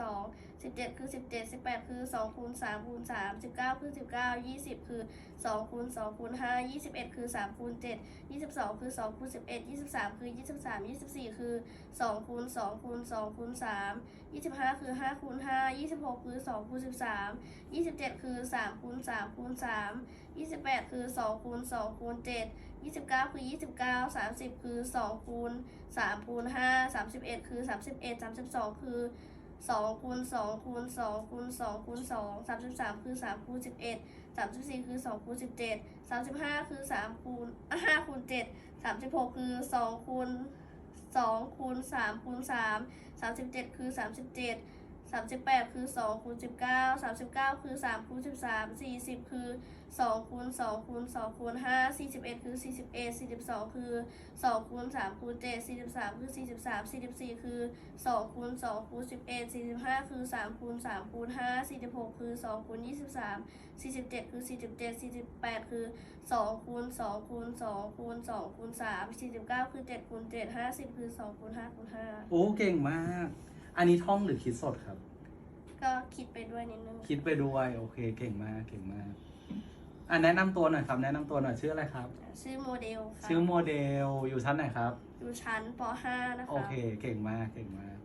สองสิบเจ็ดคือสิบเจ็ดสิบแปดคือสองคูณสามคูณสามสิบเก้าคือสิบเก้ายี่สิบคือสองคูณสองคูณห้ายี่สิบเอ็ดคือสามคูณเจ็ดยี่สิบสองคือสองคูณสิบเอ็ดยี่สิบสามคือยี่สิบสามยี่สิบสี่คือสองคูณสองคูณสองคูณสามยี่สิบห้าคือห้าคูณห้ายี่สิบหกคือสองคูณสิบสามยี่สิบเจ็ดคือสามคูณสามคูณสามยี่สิบแปดคือสองคูณสองคูณเจ็ดยี่สิบเก้าคือยี่สิบเก้าสามสิบคือสองคูณสามคูณห้าสามสิบเอ็ดคือสามสิบเอ็ดสามสิบสองคือ สองคูณสองคูณสองคูณสองคูณสองสามสิบสามคือสามคูณสิบเอ็ดสามสิบสี่คือสองคูณสิบเจ็ดสามสิบห้าคือสามคูณห้าคูณเจ็ดสามสิบหกคือสองคูณสองคูณสามคูณสามสามสิบเจ็ดคือสามสิบเจ็ด สามสิบแปดคือสองคูณสิบเก้าสามสิบเก้าคือสามคูณสิบสามสี่สิบคือสองคูณสองคูณสองคูณห้าสี่สิบเอ็ดคือสี่สิบเอ็ดสี่สิบสองคือสองคูณสามคูณเจ็ดสี่สิบสามคือสี่สิบสามสี่สิบสี่คือสองคูณสองคูณสิบเอ็ดสี่สิบห้าคือสามคูณสามคูณห้าสี่สิบหกคือสองคูณยี่สิบสามสี่สิบเจ็ดคือสี่สิบเจ็ดสี่สิบแปดคือสองคูณสองคูณสองคูณสองคูณสามสี่สิบเก้าคือเจ็ดคูณเจ็ดห้าสิบคือสองคูณห้าคูณห้าโอ้เก่งมาก อันนี้ท่องหรือคิดสดครับ ก็คิดไปด้วยนิดนึงคิดไปด้วยโอเค เก่งมากเก่งมากอะแนะนำตัวหน่อยครับ แนะนำตัวหน่อยชื่ออะไรครับ ชื่อโมเดลค่ะชื่อโมเดลอยู่ชั้นไหนครับ อยู่ชั้นป .5 นะคะ โอเค เก่งมากเก่งมาก